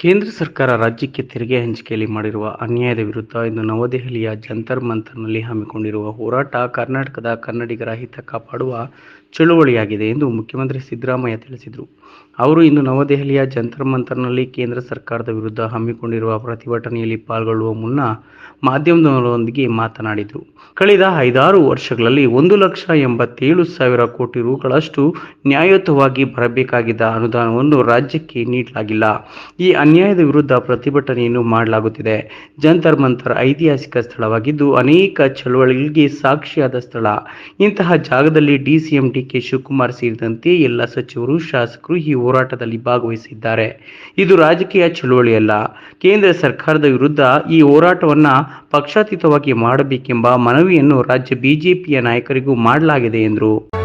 ಕೇಂದ್ರ ಸರ್ಕಾರ ರಾಜ್ಯಕ್ಕೆ ತೆರಿಗೆ ಹಂಚಿಕೆಯಲ್ಲಿ ಮಾಡಿರುವ ಅನ್ಯಾಯದ ವಿರುದ್ಧ ಇಂದು ನವದೆಹಲಿಯ ಜಂತರ್ ಮಂತರ್ನಲ್ಲಿ ಹಮ್ಮಿಕೊಂಡಿರುವ ಹೋರಾಟ ಕರ್ನಾಟಕದ ಕನ್ನಡಿಗರ ಹಿತ ಕಾಪಾಡುವ ಚಳುವಳಿಯಾಗಿದೆ ಎಂದು ಮುಖ್ಯಮಂತ್ರಿ ಸಿದ್ದರಾಮಯ್ಯ ತಿಳಿಸಿದರು. ಅವರು ಇಂದು ನವದೆಹಲಿಯ ಜಂತರ್ ಮಂತರ್ನಲ್ಲಿ ಕೇಂದ್ರ ಸರ್ಕಾರದ ವಿರುದ್ಧ ಹಮ್ಮಿಕೊಂಡಿರುವ ಪ್ರತಿಭಟನೆಯಲ್ಲಿ ಪಾಲ್ಗೊಳ್ಳುವ ಮುನ್ನ ಮಾಧ್ಯಮದವರೊಂದಿಗೆ ಮಾತನಾಡಿದರು. ಕಳೆದ ಐದಾರು ವರ್ಷಗಳಲ್ಲಿ ಒಂದು ಲಕ್ಷ ಎಂಬತ್ತೇಳು ಸಾವಿರ ಕೋಟಿ ರುಗಳಷ್ಟು ನ್ಯಾಯಯುತವಾಗಿ ಬರಬೇಕಾಗಿದ್ದ ಅನುದಾನವನ್ನು ರಾಜ್ಯಕ್ಕೆ ನೀಡಲಾಗಿಲ್ಲ. ಈ ಅನ್ಯಾಯದ ವಿರುದ್ಧ ಪ್ರತಿಭಟನೆಯನ್ನು ಮಾಡಲಾಗುತ್ತಿದೆ. ಜಂತರ್ ಮಂತರ್ ಐತಿಹಾಸಿಕ ಸ್ಥಳವಾಗಿದ್ದು ಅನೇಕ ಚಳವಳಿಗಳಿಗೆ ಸಾಕ್ಷಿಯಾದ ಸ್ಥಳ. ಇಂತಹ ಜಾಗದಲ್ಲಿ ಡಿಸಿಎಂ ಡಿಕೆ ಶಿವಕುಮಾರ್ ಸೇರಿದಂತೆ ಎಲ್ಲ ಸಚಿವರು, ಶಾಸಕರು ಈ ಹೋರಾಟದಲ್ಲಿ ಭಾಗವಹಿಸಿದ್ದಾರೆ. ಇದು ರಾಜಕೀಯ ಚಳುವಳಿಯಲ್ಲ. ಕೇಂದ್ರ ಸರ್ಕಾರದ ವಿರುದ್ಧ ಈ ಹೋರಾಟವನ್ನ ಪಕ್ಷಾತೀತವಾಗಿ ಮಾಡಬೇಕೆಂಬ ಮನವಿಯನ್ನು ರಾಜ್ಯ ಬಿಜೆಪಿಯ ನಾಯಕರಿಗೂ ಮಾಡಲಾಗಿದೆ ಎಂದರು.